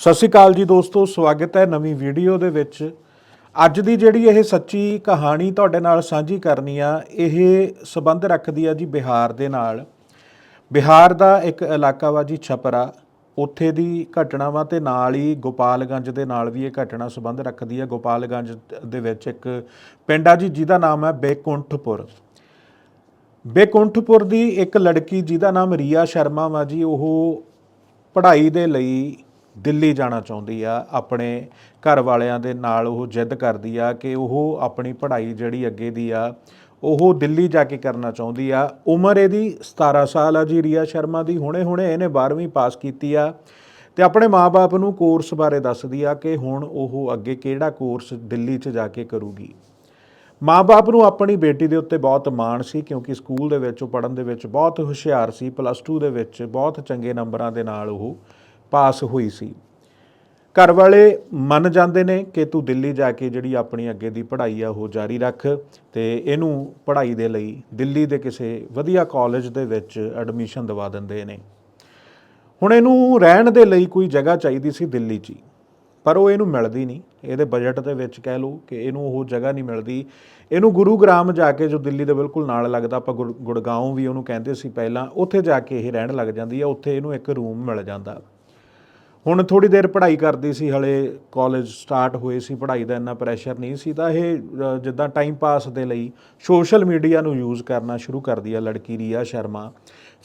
ਸਤਿ ਸ਼੍ਰੀ ਅਕਾਲ ਜੀ ਦੋਸਤੋ, ਸਵਾਗਤ ਹੈ ਨਵੀਂ ਵੀਡੀਓ ਦੇ ਵਿੱਚ। ਅੱਜ ਦੀ ਜਿਹੜੀ ਇਹ ਸੱਚੀ ਕਹਾਣੀ ਤੁਹਾਡੇ ਨਾਲ ਸਾਂਝੀ ਕਰਨੀ ਆ, ਇਹ ਸਬੰਧ ਰੱਖਦੀ ਆ ਜੀ ਬਿਹਾਰ ਦੇ ਨਾਲ। ਬਿਹਾਰ ਦਾ ਇੱਕ ਇਲਾਕਾ ਵਾ ਜੀ ਛਪਰਾ, ਉੱਥੇ ਦੀ ਘਟਨਾ ਵਾ ਤੇ ਨਾਲ ਹੀ ਗੋਪਾਲਗੰਜ ਦੇ ਨਾਲ ਵੀ ਇਹ ਘਟਨਾ ਸਬੰਧ ਰੱਖਦੀ ਆ। ਗੋਪਾਲਗੰਜ ਦੇ ਵਿੱਚ ਇੱਕ ਪਿੰਡ ਆ ਜੀ, ਜਿਹਦਾ ਨਾਮ ਹੈ ਬੇਕੁੰਠਪੁਰ। ਬੇਕੁੰਠਪੁਰ ਦੀ ਇੱਕ ਲੜਕੀ ਜਿਹਦਾ ਨਾਮ ਰੀਆ ਸ਼ਰਮਾ ਵਾ ਜੀ, ਉਹ ਪੜ੍ਹਾਈ ਦੇ ਲਈ ਦਿੱਲੀ ਜਾਣਾ ਚਾਹੁੰਦੀ ਆ, ਆਪਣੇ ਘਰ ਵਾਲਿਆਂ ਦੇ ਨਾਲ ਉਹ ਜਿੱਦ ਕਰਦੀ ਆ ਕਿ ਉਹ ਆਪਣੀ ਪੜ੍ਹਾਈ ਜਿਹੜੀ ਅੱਗੇ ਦੀ ਆ, ਉਹ ਦਿੱਲੀ ਜਾ ਕੇ ਕਰਨਾ ਚਾਹੁੰਦੀ ਆ। ਉਮਰ ਇਹਦੀ 17 ਸਾਲ ਆ ਜੀ, ਰੀਆ ਸ਼ਰਮਾ ਦੀ ਹੁਣੇ-ਹੁਣੇ ਇਹਨੇ 12ਵੀਂ ਪਾਸ ਕੀਤੀ ਆ। ਤੇ ਆਪਣੇ ਮਾਪੇ ਨੂੰ ਕੋਰਸ ਬਾਰੇ ਦੱਸਦੀ ਆ ਕਿ ਹੁਣ ਉਹ ਅੱਗੇ ਕਿਹੜਾ ਕੋਰਸ ਦਿੱਲੀ 'ਚ ਜਾ ਕੇ ਕਰੂਗੀ। ਮਾਪੇ ਨੂੰ ਆਪਣੀ ਬੇਟੀ ਦੇ ਉੱਤੇ ਬਹੁਤ ਮਾਣ ਸੀ, ਕਿਉਂਕਿ ਸਕੂਲ ਦੇ ਵਿੱਚ, ਉਹ ਪੜ੍ਹਨ ਦੇ ਵਿੱਚ ਬਹੁਤ ਹੁਸ਼ਿਆਰ ਸੀ, ਪਲੱਸ 2 ਦੇ ਵਿੱਚ ਬਹੁਤ ਚੰਗੇ ਨੰਬਰਾਂ ਦੇ ਨਾਲ ਉਹ ਪਾਸ ਹੋਈ ਸੀ। ਘਰ ਵਾਲੇ ਮੰਨ ਜਾਂਦੇ ਨੇ ਕਿ ਤੂੰ ਦਿੱਲੀ ਜਾ ਕੇ ਜਿਹੜੀ ਆਪਣੀ ਅੱਗੇ ਦੀ ਪੜ੍ਹਾਈ ਆ, ਉਹ ਜਾਰੀ ਰੱਖ ਤੇ ਇਹਨੂੰ ਪੜ੍ਹਾਈ ਦੇ ਲਈ ਦਿੱਲੀ ਦੇ ਕਿਸੇ ਵਧੀਆ ਕਾਲਜ ਦੇ ਵਿੱਚ ਐਡਮਿਸ਼ਨ ਦਿਵਾ ਦਿੰਦੇ ਨੇ। ਹੁਣ ਇਹਨੂੰ ਰਹਿਣ ਦੇ ਲਈ ਕੋਈ ਜਗ੍ਹਾ ਚਾਹੀਦੀ ਸੀ ਦਿੱਲੀ 'ਚ ਹੀ। ਪਰ ਉਹ ਇਹਨੂੰ ਮਿਲਦੀ ਨਹੀਂ। ਇਹਦੇ ਬਜਟ ਦੇ ਵਿੱਚ ਕਹਿ ਲਓ ਕਿ ਇਹਨੂੰ ਉਹ ਜਗ੍ਹਾ ਨਹੀਂ ਮਿਲਦੀ। ਇਹਨੂੰ ਗੁਰੂਗ੍ਰਾਮ ਜਾ ਕੇ ਜੋ ਦਿੱਲੀ ਦੇ ਬਿਲਕੁਲ ਨਾਲ ਲੱਗਦਾ, ਆਪਾਂ ਗੁਰ- ਗੁੜਗਾਉਂ ਵੀ ਉਹਨੂੰ ਕਹਿੰਦੇ ਸੀ ਪਹਿਲਾਂ, ਉੱਥੇ ਜਾ ਕੇ ਇਹ ਰਹਿਣ ਲੱਗ ਜਾਂਦੀ ਆ, ਉੱਥੇ ਇਹਨੂੰ ਇੱਕ ਰੂਮ ਮਿਲ ਜਾਂਦਾ। ਹੁਣ ਥੋੜੀ ਦੇਰ ਪੜ੍ਹਾਈ ਕਰਦੀ ਸੀ, ਹਲੇ ਕਾਲਜ ਸਟਾਰਟ ਹੋਏ ਸੀ, ਪੜ੍ਹਾਈ ਦਾ ਇੰਨਾ ਪ੍ਰੈਸ਼ਰ ਨਹੀਂ ਸੀ, ਤਾਂ ਇਹ ਜਿੱਦਾਂ ਟਾਈਮ ਪਾਸ ਦੇ ਲਈ ਸੋਸ਼ਲ ਮੀਡੀਆ ਨੂੰ ਯੂਜ਼ ਕਰਨਾ ਸ਼ੁਰੂ ਕਰਦੀ ਆ, ਲੜਕੀ ਰੀਆ ਸ਼ਰਮਾ।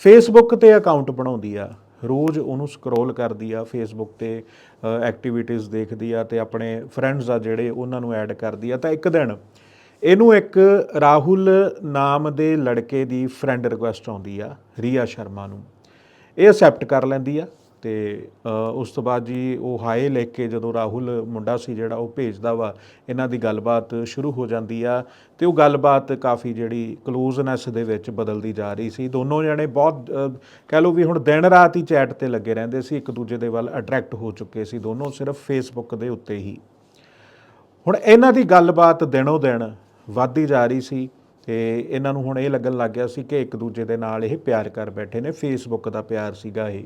ਫੇਸਬੁੱਕ ਤੇ ਅਕਾਊਂਟ ਬਣਾਉਂਦੀ ਆ, ਰੋਜ਼ ਉਹਨੂੰ ਸਕਰੋਲ ਕਰਦੀ ਆ ਫੇਸਬੁੱਕ ਤੇ ਐਕਟੀਵਿਟੀਜ਼ ਦੇਖਦੀ ਆ ਤੇ ਆਪਣੇ ਫਰੈਂਡਸ ਆ ਜਿਹੜੇ ਉਹਨਾਂ ਨੂੰ ਐਡ ਕਰਦੀ ਆ। ਤਾਂ ਇੱਕ ਦਿਨ ਇਹਨੂੰ ਇੱਕ ਰਾਹੁਲ ਨਾਮ ਦੇ ਲੜਕੇ ਦੀ ਫਰੈਂਡ ਰਿਕੁਐਸਟ ਆਉਂਦੀ ਆ, ਰੀਆ ਸ਼ਰਮਾ ਨੂੰ। ਇਹ ਅਸੈਪਟ ਕਰ ਲੈਂਦੀ ਆ। ਤੇ ਉਸ ਤੋਂ ਬਾਅਦ ਜੀ ਉਹ ਹਾਏ ਲਿਖ ਕੇ ਜਦੋਂ ਰਾਹੁਲ ਮੁੰਡਾ ਸੀ ਜਿਹੜਾ ਉਹ ਭੇਜਦਾ ਵਾ, ਇਹਨਾਂ ਦੀ ਗੱਲਬਾਤ ਸ਼ੁਰੂ ਹੋ ਜਾਂਦੀ ਆ ਤੇ ਉਹ ਗੱਲਬਾਤ ਕਾਫੀ ਜਿਹੜੀ ਕਲੋਜ਼ਨੈਸ ਦੇ ਵਿੱਚ ਬਦਲਦੀ ਜਾ ਰਹੀ ਸੀ। ਦੋਨੋਂ ਜਣੇ ਬਹੁਤ ਕਹਿ ਲਓ ਵੀ ਹੁਣ ਦਿਨ ਰਾਤ ਹੀ ਚੈਟ ਤੇ ਲੱਗੇ ਰਹਿੰਦੇ ਸੀ, ਇੱਕ ਦੂਜੇ ਦੇ ਵੱਲ ਅਟਰੈਕਟ ਹੋ ਚੁੱਕੇ ਸੀ, ਦੋਨੋਂ ਸਿਰਫ ਫੇਸਬੁੱਕ ਦੇ ਉੱਤੇ ਹੀ। ਹੁਣ ਇਹਨਾਂ ਦੀ ਗੱਲਬਾਤ ਦਿਨੋਂ ਦਿਨ ਵੱਧਦੀ ਜਾ ਰਹੀ ਸੀ ਤੇ ਇਹਨਾਂ ਨੂੰ ਹੁਣ ਇਹ ਲੱਗਣ ਲੱਗ ਗਿਆ ਸੀ ਕਿ ਇੱਕ ਦੂਜੇ ਦੇ ਨਾਲ ਇਹ ਪਿਆਰ ਕਰ ਬੈਠੇ ਨੇ ਫੇਸਬੁੱਕ ਦਾ ਪਿਆਰ ਸੀਗਾ ਇਹ।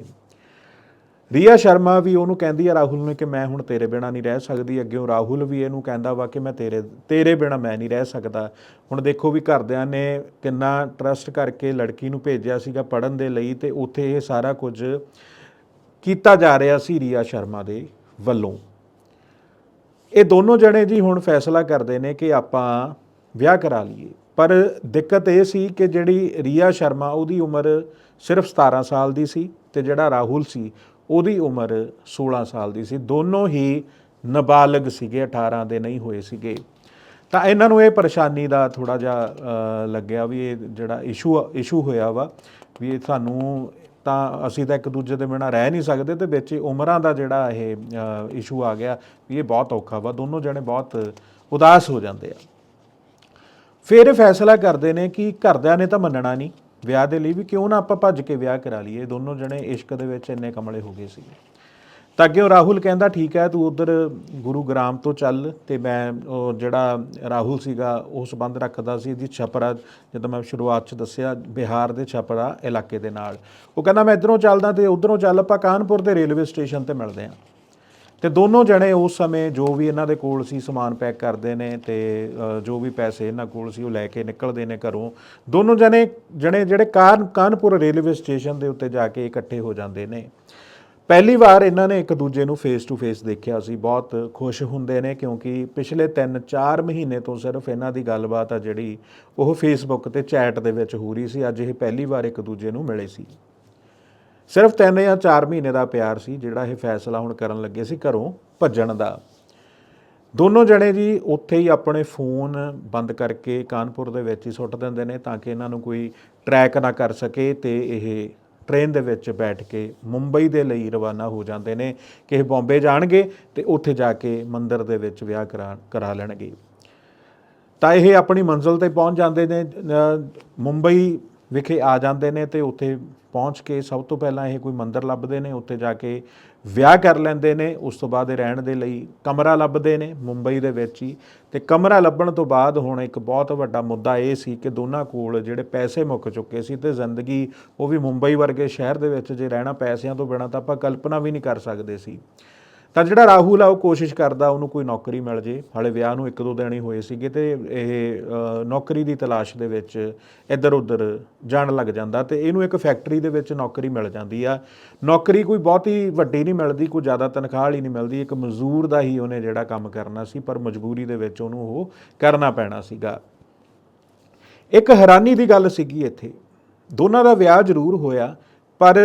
ਰੀਆ ਸ਼ਰਮਾ ਵੀ ਉਹਨੂੰ ਕਹਿੰਦੀ ਆ ਰਾਹੁਲ ਨੂੰ ਕਿ ਮੈਂ ਹੁਣ ਤੇਰੇ ਬਿਨਾ ਨਹੀਂ ਰਹਿ ਸਕਦੀ ਅੱਗੇੋਂ ਰਾਹੁਲ ਵੀ ਇਹਨੂੰ ਕਹਿੰਦਾ ਵਾ ਕਿ ਮੈਂ ਤੇਰੇ ਤੇਰੇ ਬਿਨਾ ਮੈਂ ਨਹੀਂ ਰਹਿ ਸਕਦਾ। ਹੁਣ ਦੇਖੋ ਵੀ ਘਰਦਿਆਂ ਨੇ ਕਿੰਨਾ ਟਰਸਟ ਕਰਕੇ ਲੜਕੀ ਨੂੰ ਭੇਜਿਆ ਸੀਗਾ ਪੜਨ ਦੇ ਲਈ ਤੇ ਉੱਥੇ ਇਹ ਸਾਰਾ ਕੁਝ ਕੀਤਾ ਜਾ ਰਿਹਾ ਸੀ ਰੀਆ ਸ਼ਰਮਾ ਦੇ ਵੱਲੋਂ। ਇਹ ਦੋਨੋਂ ਜਣੇ ਜੀ ਹੁਣ ਫੈਸਲਾ ਕਰਦੇ ਨੇ ਕਿ ਆਪਾਂ ਵਿਆਹ ਕਰਾ ਲਈਏ। ਪਰ ਦਿੱਕਤ ਇਹ ਸੀ ਕਿ ਜਿਹੜੀ ਰੀਆ ਸ਼ਰਮਾ ਉਹਦੀ ਉਮਰ ਸਿਰਫ 17 ਸਾਲ ਦੀ ਸੀ ਤੇ ਜਿਹੜਾ ਰਾਹੁਲ ਸੀ ਉਹਦੀ ਉਮਰ 16 ਸਾਲ ਦੀ ਸੀ। ਦੋਨੋਂ ਹੀ ਨਾਬਾਲਗ ਸੀਗੇ 18 ਦੇ ਨਹੀਂ ਹੋਏ ਸੀਗੇ। ਤਾਂ ਇਹਨਾਂ ਨੂੰ ਇਹ ਪਰੇਸ਼ਾਨੀ ਦਾ ਥੋੜਾ ਜਿਹਾ ਲੱਗਿਆ ਵੀ ਇਹ ਜਿਹੜਾ ਇਸ਼ੂ ਇਸ਼ੂ ਹੋਇਆ ਵਾ ਵੀ ਇਹ ਸਾਨੂੰ ਤਾਂ ਅਸੀਂ ਤਾਂ ਇੱਕ ਦੂਜੇ ਦੇ ਬਿਨਾਂ ਰਹਿ ਨਹੀਂ ਸਕਦੇ ਤੇ ਵਿੱਚ ਉਮਰਾਂ ਦਾ ਜਿਹੜਾ ਇਹ ਇਸ਼ੂ ਆ ਗਿਆ ਵੀ ਇਹ ਬਹੁਤ ਔਖਾ ਵਾ। ਦੋਨੋਂ ਜਣੇ ਬਹੁਤ ਉਦਾਸ ਹੋ ਜਾਂਦੇ ਆ। ਫਿਰ ਇਹ ਫੈਸਲਾ ਕਰਦੇ ਨੇ ਕਿ ਘਰਦਿਆਂ ਨੇ ਤਾਂ ਮੰਨਣਾ ਨਹੀਂ। ਵਿਆਹ ਦੇ ਲਈ ਵੀ ਕਿਉਂ ਨਾ ਆਪਾਂ ਭੱਜ ਕੇ ਵਿਆਹ ਕਰਾ ਲਈਏ? ਦੋਨੋਂ ਜਣੇ ਇਸ਼ਕ ਦੇ ਵਿੱਚ ਇੰਨੇ ਕਮਲੇ ਹੋ ਗਏ ਸੀ ਤਾਂ ਅੱਗੇ ਉਹ ਰਾਹੁਲ ਕਹਿੰਦਾ, ਠੀਕ ਹੈ, ਤੂੰ ਉਧਰ ਗੁਰੂਗ੍ਰਾਮ ਤੋਂ ਚੱਲ ਤੇ ਮੈਂ ਉਹ ਜਿਹੜਾ ਰਾਹੁਲ ਸੀਗਾ, ਉਹ ਸੰਬੰਧ ਰੱਖਦਾ ਸੀ ਇਹਦੀ ਛਪਰਾ, ਜਦੋਂ ਮੈਂ ਸ਼ੁਰੂਆਤ ਚ ਦੱਸਿਆ, ਬਿਹਾਰ ਦੇ ਛਪਰਾ ਇਲਾਕੇ ਦੇ ਨਾਲ। ਉਹ ਕਹਿੰਦਾ, ਮੈਂ ਇਧਰੋਂ ਚੱਲਦਾ ਤੇ ਉਧਰੋਂ ਚੱਲ, ਆਪਾਂ ਕਾਨਪੁਰ ਦੇ ਰੇਲਵੇ ਸਟੇਸ਼ਨ ਤੇ ਮਿਲਦੇ ਆਂ। ਤੇ ਦੋਨੋਂ ਜਣੇ ਉਸ ਸਮੇਂ ਜੋ ਵੀ ਇਹਨਾਂ ਦੇ ਕੋਲ ਸੀ ਸਮਾਨ ਪੈਕ ਕਰਦੇ ਨੇ ਤੇ ਜੋ ਵੀ ਪੈਸੇ ਇਹਨਾਂ ਕੋਲ ਸੀ ਉਹ ਲੈ ਕੇ ਨਿਕਲਦੇ ਨੇ ਘਰੋਂ। ਦੋਨੋਂ ਜਣੇ ਜਣੇ ਜਿਹੜੇ ਕਾਨ ਕਾਨਪੁਰ ਰੇਲਵੇ ਸਟੇਸ਼ਨ ਦੇ ਉੱਤੇ ਜਾ ਕੇ ਇਕੱਠੇ ਹੋ ਜਾਂਦੇ ਨੇ। ਪਹਿਲੀ ਵਾਰ ਇਹਨਾਂ ਨੇ ਇੱਕ ਦੂਜੇ ਨੂੰ ਫੇਸ ਟੂ ਫੇਸ ਦੇਖਿਆ ਸੀ। ਬਹੁਤ ਖੁਸ਼ ਹੁੰਦੇ ਨੇ ਕਿਉਂਕਿ ਪਿਛਲੇ 3-4 ਮਹੀਨੇ ਤੋਂ ਸਿਰਫ ਇਹਨਾਂ ਦੀ ਗੱਲਬਾਤ ਆ ਜਿਹੜੀ ਉਹ ਫੇਸਬੁੱਕ ਤੇ ਚੈਟ ਦੇ ਵਿੱਚ ਹੋ ਰਹੀ ਸੀ। ਅੱਜ ਇਹ ਪਹਿਲੀ ਵਾਰ ਇੱਕ ਦੂਜੇ ਨੂੰ ਮਿਲੇ ਸੀ। ਸਿਰਫ 3 ਜਾਂ 4 ਮਹੀਨੇ ਦਾ ਪਿਆਰ ਸੀ ਜਿਹੜਾ ਇਹ ਫੈਸਲਾ ਹੁਣ ਕਰਨ ਲੱਗੇ ਸੀ ਘਰੋਂ ਭੱਜਣ ਦਾ। ਦੋਨੋਂ ਜਣੇ ਜੀ ਉੱਥੇ ਹੀ ਆਪਣੇ ਫੋਨ ਬੰਦ ਕਰਕੇ ਕਾਨਪੁਰ ਦੇ ਵਿੱਚ ਹੀ ਸੁੱਟ ਦਿੰਦੇ ਨੇ ਤਾਂ ਕਿ ਇਹਨਾਂ ਨੂੰ ਕੋਈ ਟਰੈਕ ਨਾ ਕਰ ਸਕੇ ਤੇ ਇਹ ਟ੍ਰੇਨ ਦੇ ਵਿੱਚ ਬੈਠ ਕੇ ਮੁੰਬਈ ਦੇ ਲਈ ਰਵਾਨਾ ਹੋ ਜਾਂਦੇ ਨੇ ਕਿ ਇਹ ਬੰਬੇ ਜਾਣਗੇ ਤੇ ਉੱਥੇ ਜਾ ਕੇ ਮੰਦਰ ਦੇ ਵਿੱਚ ਵਿਆਹ ਕਰਾ ਕਰਾ ਲੈਣਗੇ। ਤਾਂ ਇਹ ਆਪਣੀ ਮੰਜ਼ਿਲ ਤੇ ਪਹੁੰਚ ਜਾਂਦੇ ਨੇ ਮੁੰਬਈ ਵਿਖੇ ਆ ਜਾਂਦੇ ਨੇ ਤੇ ਉੱਥੇ ਪਹੁੰਚ ਕੇ ਸਭ ਤੋਂ ਪਹਿਲਾਂ ਇਹ ਕੋਈ ਮੰਦਿਰ ਲੱਭਦੇ ਨੇ, ਉੱਥੇ ਜਾ ਕੇ ਵਿਆਹ ਕਰ ਲੈਂਦੇ ਨੇ, ਉਸ ਤੋਂ ਬਾਅਦ ਇਹ ਰਹਿਣ ਦੇ ਲਈ ਕਮਰਾ ਲੱਭਦੇ ਨੇ ਮੁੰਬਈ ਦੇ ਵਿੱਚ ਹੀ। ਤੇ ਕਮਰਾ ਲੱਭਣ ਤੋਂ ਬਾਅਦ ਹੁਣ ਇੱਕ ਬਹੁਤ ਵੱਡਾ ਮੁੱਦਾ ਇਹ ਸੀ ਕਿ ਦੋਨਾਂ ਕੋਲ ਜਿਹੜੇ ਪੈਸੇ ਮੁੱਕ ਚੁੱਕੇ ਸੀ ਤੇ ਜ਼ਿੰਦਗੀ ਉਹ ਵੀ ਮੁੰਬਈ ਵਰਗੇ ਸ਼ਹਿਰ ਦੇ ਵਿੱਚ ਜੇ ਰਹਿਣਾ ਪੈਸਿਆਂ ਤੋਂ ਬਿਨਾਂ ਤਾਂ ਆਪਾਂ ਕਲਪਨਾ ਵੀ ਨਹੀਂ ਕਰ ਸਕਦੇ ਸੀ। ਤਾਂ ਜਿਹੜਾ ਰਾਹੁਲ ਆ, ਉਹ ਕੋਸ਼ਿਸ਼ ਕਰਦਾ ਉਹਨੂੰ ਕੋਈ ਨੌਕਰੀ ਮਿਲ ਜੇ। ਹਾਲੇ ਵਿਆਹ ਨੂੰ ਇੱਕ ਦੋ ਦਿਨ ਹੀ ਹੋਏ ਸੀਗੇ ਤੇ ਇਹ ਨੌਕਰੀ ਦੀ ਤਲਾਸ਼ ਦੇ ਵਿੱਚ ਇੱਧਰ ਉੱਧਰ ਜਾਣ ਲੱਗ ਜਾਂਦਾ ਤੇ ਇਹਨੂੰ ਇੱਕ ਫੈਕਟਰੀ ਦੇ ਵਿੱਚ ਨੌਕਰੀ ਮਿਲ ਜਾਂਦੀ ਆ। ਨੌਕਰੀ ਕੋਈ ਬਹੁਤੀ ਵੱਡੀ ਨਹੀਂ ਮਿਲਦੀ, ਕੋਈ ਜ਼ਿਆਦਾ ਤਨਖਾਹ ਵਾਲੀ ਨਹੀਂ ਮਿਲਦੀ। ਇੱਕ ਮਜ਼ਦੂਰ ਦਾ ਹੀ ਉਹਨੇ ਜਿਹੜਾ ਕੰਮ ਕਰਨਾ ਸੀ, ਪਰ ਮਜਬੂਰੀ ਦੇ ਵਿੱਚ ਉਹਨੂੰ ਉਹ ਕਰਨਾ ਪੈਣਾ ਸੀਗਾ। ਇੱਕ ਹੈਰਾਨੀ ਦੀ ਗੱਲ ਸੀਗੀ ਇੱਥੇ। ਦੋਨਾਂ ਦਾ ਵਿਆਹ ਜ਼ਰੂਰ ਹੋਇਆ, ਪਰ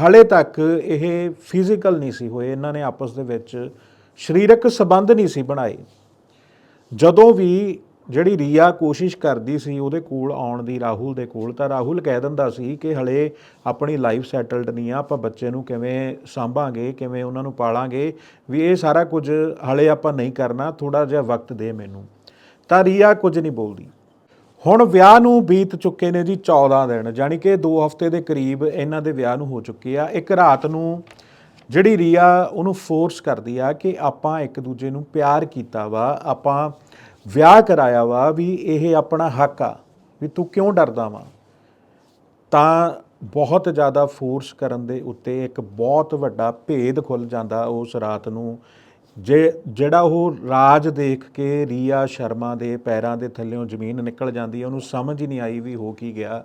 ਹਾਲੇ ਤੱਕ ਇਹ ਫਿਜ਼ੀਕਲ ਨਹੀਂ ਸੀ ਹੋਏ, ਇਹਨਾਂ ਨੇ ਆਪਸ ਦੇ ਵਿੱਚ ਸਰੀਰਕ ਸੰਬੰਧ ਨਹੀਂ ਸੀ ਬਣਾਏ। ਜਦੋਂ ਵੀ ਜਿਹੜੀ ਰੀਆ ਕੋਸ਼ਿਸ਼ ਕਰਦੀ ਸੀ, ਉਹਦੇ ਕੋਲ ਆਉਣ ਦੀ, ਰਾਹੁਲ ਦੇ ਕੋਲ, ਤਾਂ ਰਾਹੁਲ ਕਹਿ ਦਿੰਦਾ ਸੀ ਕਿ ਹਲੇ ਆਪਣੀ ਲਾਈਫ ਸੈਟਲਡ ਨਹੀਂ ਆ, ਆਪਾਂ ਬੱਚੇ ਨੂੰ ਕਿਵੇਂ ਸੰਭਾਂਗੇ, ਕਿਵੇਂ ਉਹਨਾਂ ਨੂੰ ਪਾਲਾਂਗੇ, ਵੀ ਇਹ ਸਾਰਾ ਕੁਝ ਹਲੇ ਆਪਾਂ ਨਹੀਂ ਕਰਨਾ ਥੋੜਾ ਜਿਹਾ ਵਕਤ ਦੇ ਮੈਨੂੰ। ਤਾਂ ਰੀਆ ਕੁਝ ਨਹੀਂ ਬੋਲਦੀ। ਹੁਣ ਵਿਆਹ ਨੂੰ ਬੀਤ ਚੁੱਕੇ ਨੇ ਜੀ 14 ਦਿਨ ਜਾਨੀ ਕਿ 2 ਹਫ਼ਤੇ ਦੇ ਕਰੀਬ ਇਹਨਾਂ ਦੇ ਵਿਆਹ ਨੂੰ ਹੋ ਚੁੱਕੇ ਆ। ਇੱਕ ਰਾਤ ਨੂੰ ਜਿਹੜੀ ਰੀਆ ਉਹਨੂੰ ਫੋਰਸ ਕਰਦੀ ਆ ਕਿ ਆਪਾਂ ਇੱਕ ਦੂਜੇ ਨੂੰ ਪਿਆਰ ਕੀਤਾ ਵਾ, ਆਪਾਂ ਵਿਆਹ ਕਰਾਇਆ ਵਾ ਵੀ ਇਹ ਆਪਣਾ ਹੱਕ ਆ, ਵੀ ਤੂੰ ਕਿਉਂ ਡਰਦਾ ਵਾ? ਤਾਂ ਬਹੁਤ ਜ਼ਿਆਦਾ ਫੋਰਸ ਕਰਨ ਦੇ ਉੱਤੇ ਇੱਕ ਬਹੁਤ ਵੱਡਾ ਭੇਦ ਖੁੱਲ ਜਾਂਦਾ ਉਸ ਰਾਤ ਨੂੰ ਜੇ ਜਿਹੜਾ ਉਹ ਰਾਜ ਦੇਖ ਕੇ ਰੀਆ ਸ਼ਰਮਾ ਦੇ ਪੈਰਾਂ ਦੇ ਥੱਲੇੋਂ ਜ਼ਮੀਨ ਨਿਕਲ ਜਾਂਦੀ ਹੈ, ਉਹਨੂੰ ਸਮਝ ਹੀ ਨਹੀਂ ਆਈ ਵੀ ਹੋ ਕੀ ਗਿਆ।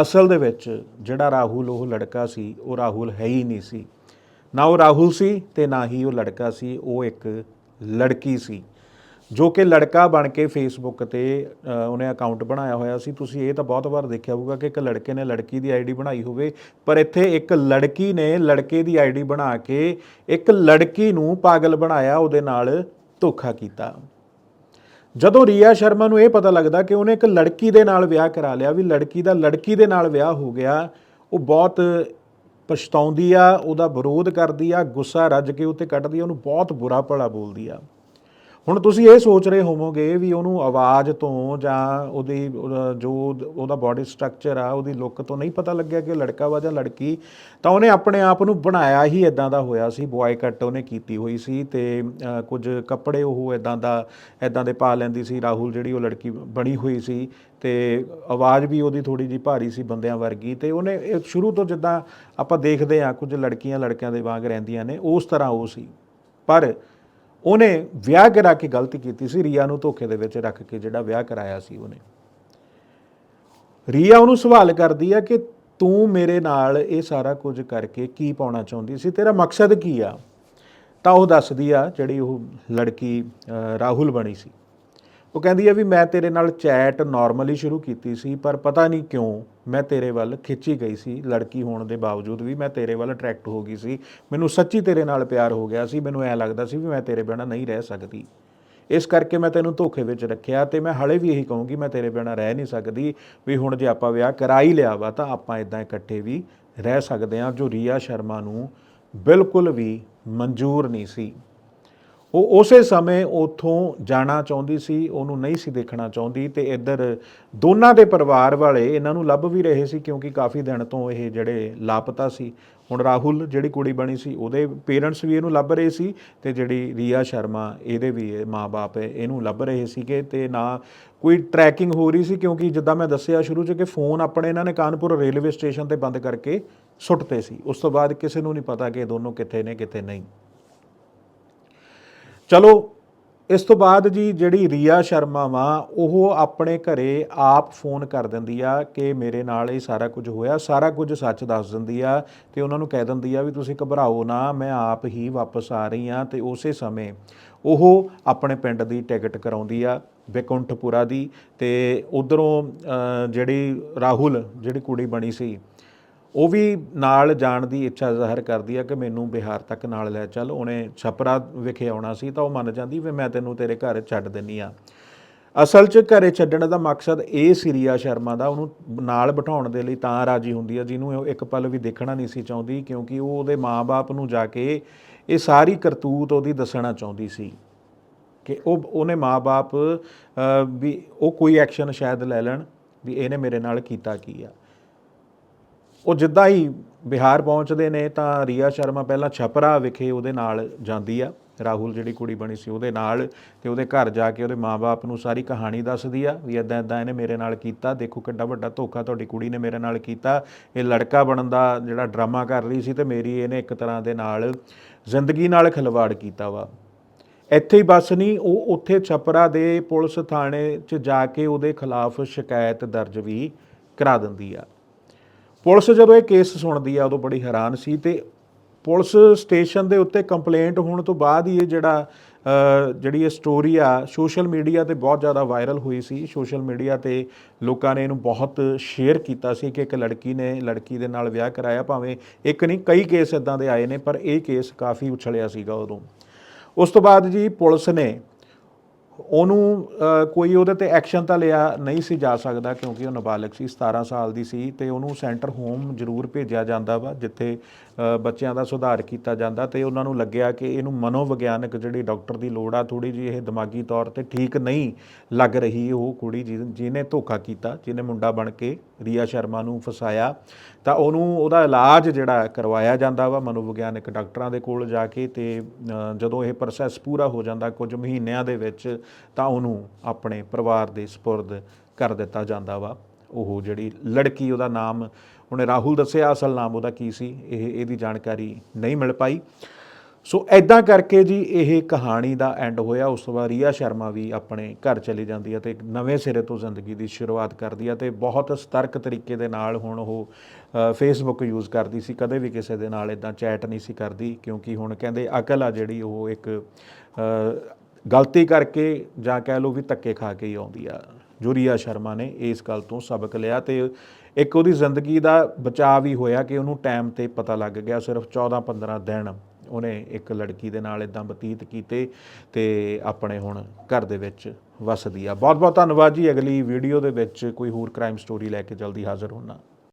ਅਸਲ ਦੇ ਵਿੱਚ ਜਿਹੜਾ ਰਾਹੁਲ ਉਹ ਲੜਕਾ ਸੀ, ਉਹ ਰਾਹੁਲ ਹੈ ਹੀ ਨਹੀਂ ਸੀ। ਨਾ ਉਹ ਰਾਹੁਲ ਸੀ ਤੇ ਨਾ ਹੀ ਉਹ ਲੜਕਾ ਸੀ, ਉਹ ਇੱਕ ਲੜਕੀ ਸੀ। ਜੋ ਕਿ ਲੜਕਾ ਬਣ ਕੇ ਫੇਸਬੁੱਕ ਤੇ ਉਹਨੇ ਅਕਾਊਂਟ ਬਣਾਇਆ ਹੋਇਆ ਸੀ। ਤੁਸੀਂ ਇਹ ਤਾਂ ਬਹੁਤ ਵਾਰ ਦੇਖਿਆ ਹੋਊਗਾ ਕਿ ਇੱਕ ਲੜਕੇ ਨੇ ਲੜਕੀ ਦੀ ਆਈਡੀ ਬਣਾਈ ਹੋਵੇ, ਪਰ ਇੱਥੇ ਇੱਕ ਲੜਕੀ ਨੇ ਲੜਕੇ ਦੀ ਆਈਡੀ ਬਣਾ ਕੇ ਇੱਕ ਲੜਕੀ ਨੂੰ ਪਾਗਲ ਬਣਾਇਆ, ਉਹਦੇ ਨਾਲ ਧੋਖਾ ਕੀਤਾ। ਜਦੋਂ ਰੀਆ ਸ਼ਰਮਾ ਨੂੰ ਇਹ ਪਤਾ ਲੱਗਦਾ ਕਿ ਉਹਨੇ ਇੱਕ ਲੜਕੀ ਦੇ ਨਾਲ ਵਿਆਹ ਕਰਾ ਲਿਆ, ਵੀ ਲੜਕੀ ਦਾ, ਲੜਕੀ ਦੇ ਨਾਲ ਵਿਆਹ ਹੋ ਗਿਆ, ਉਹ ਬਹੁਤ ਪਛਤਾਉਂਦੀ ਆ, ਉਹਦਾ ਵਿਰੋਧ ਕਰਦੀ ਆ, ਗੁੱਸਾ ਰੱਜ ਕੇ ਉੱਤੇ ਕੱਢਦੀ ਆ, ਉਹਨੂੰ ਬਹੁਤ ਬੁਰਾ ਭਲਾ ਬੋਲਦੀ ਆ। ਹੁਣ ਤੁਸੀਂ ਇਹ ਸੋਚ ਰਹੇ ਹੋਵੋਗੇ ਵੀ ਉਹਨੂੰ ਆਵਾਜ਼ ਤੋਂ ਜਾਂ ਉਹਦੀ, ਜੋ ਉਹਦਾ ਬਾਡੀ ਸਟਰਕਚਰ ਆ, ਉਹਦੀ ਲੁੱਕ ਤੋਂ ਨਹੀਂ ਪਤਾ ਲੱਗਿਆ ਕਿ ਉਹ ਲੜਕਾ ਵਾ ਜਾਂ ਲੜਕੀ, ਤਾਂ ਉਹਨੇ ਆਪਣੇ ਆਪ ਨੂੰ ਬਣਾਇਆ ਹੀ ਇਦਾਂ ਦਾ ਹੋਇਆ ਸੀ ਬੁਆਏ ਕੱਟ ਉਹਨੇ ਕੀਤੀ ਹੋਈ ਸੀ ਤੇ ਕੁਝ ਕੱਪੜੇ ਉਹ ਇਦਾਂ ਦਾ ਇਦਾਂ ਦੇ ਪਾ ਲੈਂਦੀ ਸੀ, ਰਾਹੁਲ ਜਿਹੜੀ ਉਹ ਲੜਕੀ ਬਣੀ ਹੋਈ ਸੀ ਤੇ ਆਵਾਜ਼ ਵੀ ਉਹਦੀ ਥੋੜੀ ਜੀ ਭਾਰੀ ਸੀ ਬੰਦਿਆਂ ਵਰਗੀ ਤੇ ਉਹਨੇ ਸ਼ੁਰੂ ਤੋਂ ਜਿੱਦਾਂ ਆਪਾਂ ਦੇਖਦੇ ਆ ਕੁਝ ਲੜਕੀਆਂ ਲੜਕਿਆਂ ਦੇ ਵਾਂਗ ਰਹਿੰਦੀਆਂ ਨੇ, ਉਸ ਤਰ੍ਹਾਂ ਉਹ ਸੀ। ਪਰ ਉਹਨੇ ਵਿਆਹ ਕਰਾ ਕੇ ਗਲਤੀ ਕੀਤੀ ਸੀ ਰੀਆ ਨੂੰ ਧੋਖੇ ਦੇ ਵਿੱਚ ਰੱਖ ਕੇ ਜਿਹੜਾ ਵਿਆਹ ਕਰਾਇਆ ਸੀ ਉਹਨੇ। ਰੀਆ ਉਹਨੂੰ ਸਵਾਲ ਕਰਦੀ ਆ ਕਿ ਤੂੰ ਮੇਰੇ ਨਾਲ ਇਹ ਸਾਰਾ ਕੁਝ ਕਰਕੇ ਕੀ ਪਾਉਣਾ ਚਾਹੁੰਦੀ ਸੀ? ਤੇਰਾ ਮਕਸਦ ਕੀ ਆ? ਤਾਂ ਉਹ ਦੱਸਦੀ ਆ ਜਿਹੜੀ ਉਹ ਲੜਕੀ ਅ, ਰਾਹੁਲ ਬਣੀ ਸੀ। ਉਹ ਕਹਿੰਦੀ ਹੈ ਵੀ ਮੈਂ ਤੇਰੇ ਨਾਲ ਚੈਟ ਨਾਰਮਲੀ ਸ਼ੁਰੂ ਕੀਤੀ ਸੀ, ਪਰ ਪਤਾ ਨਹੀਂ ਕਿਉਂ ਮੈਂ ਤੇਰੇ ਵੱਲ ਖਿੱਚੀ ਗਈ ਸੀ, ਲੜਕੀ ਹੋਣ ਦੇ ਬਾਵਜੂਦ ਵੀ ਮੈਂ ਤੇਰੇ ਵੱਲ ਅਟਰੈਕਟ ਹੋ ਗਈ ਸੀ। ਮੈਨੂੰ ਸੱਚੀ ਤੇਰੇ ਨਾਲ ਪਿਆਰ ਹੋ ਗਿਆ ਸੀ, ਮੈਨੂੰ ਐ ਲੱਗਦਾ ਸੀ ਵੀ ਮੈਂ ਤੇਰੇ ਬਿਨਾਂ ਨਹੀਂ ਰਹਿ ਸਕਦੀ। ਇਸ ਕਰਕੇ ਮੈਂ ਤੈਨੂੰ ਧੋਖੇ ਵਿੱਚ ਰੱਖਿਆ ਤੇ ਮੈਂ ਹਲੇ ਵੀ ਇਹੀ ਕਹੂੰਗੀ, ਮੈਂ ਤੇਰੇ ਬਿਨਾਂ ਰਹਿ ਨਹੀਂ ਸਕਦੀ, ਵੀ ਹੁਣ ਜੇ ਆਪਾਂ ਵਿਆਹ ਕਰਾ ਹੀ ਲਿਆ ਵਾ ਤਾਂ ਆਪਾਂ ਇਦਾਂ ਇਕੱਠੇ ਵੀ ਰਹਿ ਸਕਦੇ ਹਾਂ, ਜੋ ਰੀਆ ਸ਼ਰਮਾ ਨੂੰ ਬਿਲਕੁਲ ਵੀ ਮਨਜ਼ੂਰ ਨਹੀਂ ਸੀ। ਉਹ ਉਸੇ ਸਮੇਂ ਉਥੋਂ ਜਾਣਾ ਚਾਹੁੰਦੀ ਸੀ, ਉਹਨੂੰ ਨਹੀਂ ਸੀ ਦੇਖਣਾ ਚਾਹੁੰਦੀ ਤੇ ਇੱਧਰ ਦੋਨਾਂ ਦੇ ਪਰਿਵਾਰ ਵਾਲੇ ਇਹਨਾਂ ਨੂੰ ਲੱਭ ਵੀ ਰਹੇ ਸੀ ਕਿਉਂਕਿ ਕਾਫੀ ਦਿਨ ਤੋਂ ਇਹ ਜਿਹੜੇ ਲਾਪਤਾ ਸੀ। ਹੁਣ ਰਾਹੁਲ ਜਿਹੜੀ ਕੁੜੀ ਬਣੀ ਸੀ, ਉਹਦੇ ਪੇਰੈਂਟਸ ਵੀ ਇਹਨੂੰ ਲੱਭ ਰਹੇ ਸੀ ਤੇ ਜਿਹੜੀ ਰੀਆ ਸ਼ਰਮਾ, ਇਹਦੇ ਵੀ ਮਾਪੇ ਇਹਨੂੰ ਲੱਭ ਰਹੇ ਸੀਗੇ ਤੇ ਨਾ ਕੋਈ ਟਰੈਕਿੰਗ ਹੋ ਰਹੀ ਸੀ ਕਿਉਂਕਿ ਜਿੱਦਾਂ ਮੈਂ ਦੱਸਿਆ ਸ਼ੁਰੂ 'ਚ ਕਿ ਫੋਨ ਆਪਣੇ ਇਹਨਾਂ ਨੇ ਕਾਨਪੁਰ ਰੇਲਵੇ ਸਟੇਸ਼ਨ ਤੇ ਬੰਦ ਕਰਕੇ ਸੁੱਟਤੇ ਸੀ। ਉਸ ਤੋਂ ਬਾਅਦ ਕਿਸੇ ਨੂੰ ਨਹੀਂ ਪਤਾ ਕਿ ਇਹ ਦੋਨੋਂ ਕਿੱਥੇ ਨੇ, ਕਿੱਥੇ ਨਹੀਂ। ਚਲੋ, ਇਸ ਤੋਂ ਬਾਅਦ ਜੀ ਜਿਹੜੀ ਰੀਆ ਸ਼ਰਮਾ ਵਾ, ਉਹ ਆਪਣੇ ਘਰੇ ਆਪ ਫੋਨ ਕਰ ਦਿੰਦੀ ਆ ਕਿ ਮੇਰੇ ਨਾਲ ਇਹ ਸਾਰਾ ਕੁਝ ਹੋਇਆ, ਸਾਰਾ ਕੁਝ ਸੱਚ ਦੱਸ ਦਿੰਦੀ ਆ ਤੇ ਉਹਨਾਂ ਨੂੰ ਕਹਿ ਦਿੰਦੀ ਆ ਵੀ ਤੁਸੀਂ ਘਬਰਾਓ ਨਾ, ਮੈਂ ਆਪ ਹੀ ਵਾਪਸ ਆ ਰਹੀ ਆ ਤੇ ਉਸੇ ਸਮੇਂ ਉਹ ਆਪਣੇ ਪਿੰਡ ਦੀ ਟਿਕਟ ਕਰਾਉਂਦੀ ਆ ਵਿਕੁੰਠਪੁਰਾ ਦੀ ਤੇ ਉਧਰੋਂ ਜਿਹੜੀ ਰਾਹੁਲ, ਜਿਹੜੀ ਕੁੜੀ ਬਣੀ ਸੀ ਉਹ ਵੀ ਨਾਲ ਜਾਣ ਦੀ ਇੱਛਾ ਜ਼ਾਹਰ ਕਰਦੀ ਆ ਕਿ ਮੈਨੂੰ ਬਿਹਾਰ ਤੱਕ ਨਾਲ ਲੈ ਚੱਲ। ਉਹਨੇ ਛਪਰਾ ਵਿਖੇ ਆਉਣਾ ਸੀ ਤਾਂ ਉਹ ਮੰਨ ਜਾਂਦੀ ਵੀ ਮੈਂ ਤੈਨੂੰ ਤੇਰੇ ਘਰ ਛੱਡ ਦਿੰਨੀ ਆ। ਅਸਲ 'ਚ ਘਰੇ ਛੱਡਣ ਦਾ ਮਕਸਦ ਇਹ ਸੀ ਰੀਆ ਸ਼ਰਮਾ ਦਾ। ਉਹਨੂੰ ਨਾਲ ਬਿਠਾਉਣ ਦੇ ਲਈ ਤਾਂ ਰਾਜੀ ਹੁੰਦੀ ਆ, ਜਿਹਨੂੰ ਉਹ ਇੱਕ ਪਲ ਵੀ ਦੇਖਣਾ ਨਹੀਂ ਸੀ ਚਾਹੁੰਦੀ ਕਿਉਂਕਿ ਉਹ ਉਹਦੇ ਮਾਪੇ ਨੂੰ ਜਾ ਕੇ ਇਹ ਸਾਰੀ ਕਰਤੂਤ ਉਹਦੀ ਦੱਸਣਾ ਚਾਹੁੰਦੀ ਸੀ ਕਿ ਉਹ, ਉਹਨੇ ਮਾਪੇ ਵੀ ਉਹ ਕੋਈ ਐਕਸ਼ਨ ਸ਼ਾਇਦ ਲੈ ਲੈਣ ਵੀ ਇਹਨੇ ਮੇਰੇ ਨਾਲ ਕੀਤਾ ਕੀ ਆ। ਉਹ ਜਿੱਦਾਂ ਹੀ ਬਿਹਾਰ ਪਹੁੰਚਦੇ ਨੇ ਤਾਂ ਰੀਆ ਸ਼ਰਮਾ ਪਹਿਲਾਂ ਛਪਰਾ ਵਿਖੇ ਉਹਦੇ ਨਾਲ ਜਾਂਦੀ ਆ। ਰਾਹੁਲ ਜਿਹੜੀ ਕੁੜੀ ਬਣੀ ਸੀ ਉਹਦੇ ਨਾਲ ਤੇ ਉਹਦੇ ਘਰ ਜਾ ਕੇ ਉਹਦੇ ਮਾਪੇ ਨੂੰ ਸਾਰੀ ਕਹਾਣੀ ਦੱਸਦੀ ਆ ਵੀ ਇਦਾਂ ਇਦਾਂ ਇਹਨੇ ਮੇਰੇ ਨਾਲ ਕੀਤਾ, ਦੇਖੋ ਕਿੱਡਾ ਵੱਡਾ ਧੋਖਾ ਤੁਹਾਡੀ ਕੁੜੀ ਨੇ ਮੇਰੇ ਨਾਲ ਕੀਤਾ। ਇਹ ਲੜਕਾ ਬਣਨ ਦਾ ਜਿਹੜਾ ਡਰਾਮਾ ਕਰ ਰਹੀ ਸੀ ਤੇ ਮੇਰੀ ਇਹਨੇ ਇੱਕ ਤਰ੍ਹਾਂ ਦੇ ਨਾਲ ਜ਼ਿੰਦਗੀ ਨਾਲ ਖਿਲਵਾੜ ਕੀਤਾ ਵਾ। ਇੱਥੇ ਹੀ ਬਸ ਨਹੀਂ ਉਹ ਉੱਥੇ ਛਪਰਾ ਦੇ ਪੁਲਿਸ ਥਾਣੇ 'ਚ ਜਾ ਕੇ ਉਹਦੇ ਖਿਲਾਫ ਸ਼ਿਕਾਇਤ ਦਰਜ ਵੀ ਕਰਾ ਦਿੰਦੀ ਆ। ਪੁਲਿਸ ਜਦੋਂ ਇਹ ਕੇਸ ਸੁਣਦੀ ਆ, ਉਦੋਂ ਬੜੀ ਹੈਰਾਨ ਸੀ ਤੇ ਪੁਲਿਸ ਸਟੇਸ਼ਨ ਦੇ ਉੱਤੇ ਕੰਪਲੇਂਟ ਹੋਣ ਤੋਂ ਬਾਅਦ ਹੀ ਇਹ ਜਿਹੜਾ ਜਿਹੜੀ ਇਹ ਸਟੋਰੀ ਆ ਸੋਸ਼ਲ ਮੀਡੀਆ ਤੇ ਬਹੁਤ ਜ਼ਿਆਦਾ ਵਾਇਰਲ ਹੋਈ ਸੀ। ਸੋਸ਼ਲ ਮੀਡੀਆ ਤੇ ਲੋਕਾਂ ਨੇ ਇਹਨੂੰ ਬਹੁਤ ਸ਼ੇਅਰ ਕੀਤਾ ਸੀ ਕਿ ਇੱਕ ਲੜਕੀ ਨੇ, ਲੜਕੀ ਦੇ ਨਾਲ ਵਿਆਹ ਕਰਾਇਆ, ਭਾਵੇਂ ਇੱਕ ਨਹੀਂ, ਕਈ ਕੇਸ ਇਦਾਂ ਦੇ ਆਏ ਨੇ, ਪਰ ਇਹ ਕੇਸ ਕਾਫੀ ਉਛਲਿਆ ਸੀਗਾ ਉਦੋਂ। ਉਸ ਤੋਂ ਬਾਅਦ ਜੀ ਪੁਲਿਸ ਨੇ ਉਹਨੂੰ ਕੋਈ ਉਹਦੇ ਤੇ ਐਕਸ਼ਨ ਤਾਂ ਲਿਆ ਨਹੀਂ ਸੀ ਜਾ ਸਕਦਾ ਕਿਉਂਕਿ ਉਹ ਨਾਬਾਲਗ ਸੀ 17 ਸਾਲ ਦੀ ਸੀ ਤੇ ਉਹਨੂੰ ਸੈਂਟਰ ਹੋਮ ਜ਼ਰੂਰ ਭੇਜਿਆ ਜਾਂਦਾ ਵਾ, ਜਿੱਥੇ ਬੱਚਿਆਂ ਦਾ ਸੁਧਾਰ ਕੀਤਾ ਜਾਂਦਾ ਤੇ ਉਹਨਾਂ ਨੂੰ ਲੱਗਿਆ ਕਿ ਇਹਨੂੰ ਮਨੋਵਿਗਿਆਨਕ ਜਿਹੜੀ ਡਾਕਟਰ ਦੀ ਲੋੜ ਆ ਥੋੜੀ ਜੀ ਇਹ ਦਿਮਾਗੀ ਤੌਰ ਤੇ ਠੀਕ ਨਹੀਂ ਲੱਗ ਰਹੀ ਉਹ ਕੁੜੀ ਜਿਹਨ- ਜਿਹਨੇ ਧੋਖਾ ਕੀਤਾ, ਜਿਹਨੇ ਮੁੰਡਾ ਬਣ ਕੇ ਰੀਆ ਸ਼ਰਮਾ ਨੂੰ ਫਸਾਇਆ, ਤਾਂ ਉਹਨੂੰ ਉਹਦਾ ਇਲਾਜ ਜਿਹੜਾ ਕਰਵਾਇਆ ਜਾਂਦਾ ਵਾ ਮਨੋਵਿਗਿਆਨਕ ਡਾਕਟਰਾਂ ਦੇ ਕੋਲ ਜਾ ਕੇ ਤੇ ਜਦੋਂ ਇਹ ਪ੍ਰੋਸੈਸ ਪੂਰਾ ਹੋ ਜਾਂਦਾ ਕੁਝ ਮਹੀਨਿਆਂ ਦੇ ਵਿੱਚ, ਤਾਂ ਉਹਨੂੰ ਆਪਣੇ ਪਰਿਵਾਰ ਦੇ ਸਪੁਰਦ ਕਰ ਦਿੱਤਾ ਜਾਂਦਾ ਵਾ। ਉਹ ਜਿਹੜੀ ਲੜਕੀ ਉਹਦਾ ਨਾਮ ਉਹਨੇ ਰਾਹੁਲ ਦੱਸਿਆ ਅਸਲ ਨਾਮ ਉਹਦਾ ਕੀ ਸੀ, ਇਹ, ਇਹਦੀ ਜਾਣਕਾਰੀ ਨਹੀਂ ਮਿਲ ਪਾਈ। ਸੋ ਐਦਾਂ ਕਰਕੇ ਜੀ ਇਹ ਕਹਾਣੀ ਦਾ ਐਂਡ ਹੋਇਆ। ਉਸ ਤੋਂ ਬਾਅਦ ਰੀਆ ਸ਼ਰਮਾ ਵੀ ਆਪਣੇ ਘਰ ਚਲੀ ਜਾਂਦੀ ਹੈ ਤੇ ਇੱਕ ਨਵੇਂ ਸਿਰੇ ਤੋਂ ਜ਼ਿੰਦਗੀ ਦੀ ਸ਼ੁਰੂਆਤ ਕਰਦੀ ਹੈ ਤੇ ਬਹੁਤ ਸਤਰਕ ਤਰੀਕੇ ਦੇ ਨਾਲ ਹੁਣ ਉਹ ਫੇਸਬੁੱਕ ਯੂਜ਼ ਕਰਦੀ ਸੀ। ਕਦੇ ਵੀ ਕਿਸੇ ਦੇ ਨਾਲ ਇਦਾਂ ਚੈਟ ਨਹੀਂ ਸੀ ਕਰਦੀ, ਕਿਉਂਕਿ ਹੁਣ ਕਹਿੰਦੇ ਅਕਲ ਆ ਜਿਹੜੀ ਉਹ ਇੱਕ ਗਲਤੀ ਕਰਕੇ ਜਾਂ ਕਹਿ ਲਓ ਵੀ ਧੱਕੇ ਖਾ ਕੇ ਹੀ ਆਉਂਦੀ ਆ। ਜੋ ਸ਼ਰਮਾ ਨੇ ਇਸ ਗੱਲ ਤੋਂ ਸਬਕ ਲਿਆ ਤੇ ਇੱਕ ਉਹਦੀ ਜ਼ਿੰਦਗੀ ਦਾ ਬਚਾਅ ਵੀ ਹੋਇਆ ਕਿ ਉਹਨੂੰ ਟਾਈਮ ਤੇ ਪਤਾ ਲੱਗ ਗਿਆ। ਸਿਰਫ 14-15 ਦਿਨ ਉਹਨੇ ਇੱਕ ਲੜਕੀ ਦੇ ਨਾਲ ਇਦਾਂ ਬਤੀਤ ਕੀਤੇ ਤੇ ਆਪਣੇ ਹੁਣ ਘਰ ਦੇ ਵਿੱਚ ਵਸਦੀ ਆ। ਬਹੁਤ ਬਹੁਤ ਧੰਨਵਾਦ ਜੀ। ਅਗਲੀ ਵੀਡੀਓ ਦੇ ਵਿੱਚ ਕੋਈ ਹੋਰ ਕ੍ਰਾਈਮ ਸਟੋਰੀ ਲੈ ਕੇ ਜਲਦੀ ਹਾਜ਼ਰ ਹੋਣਾ।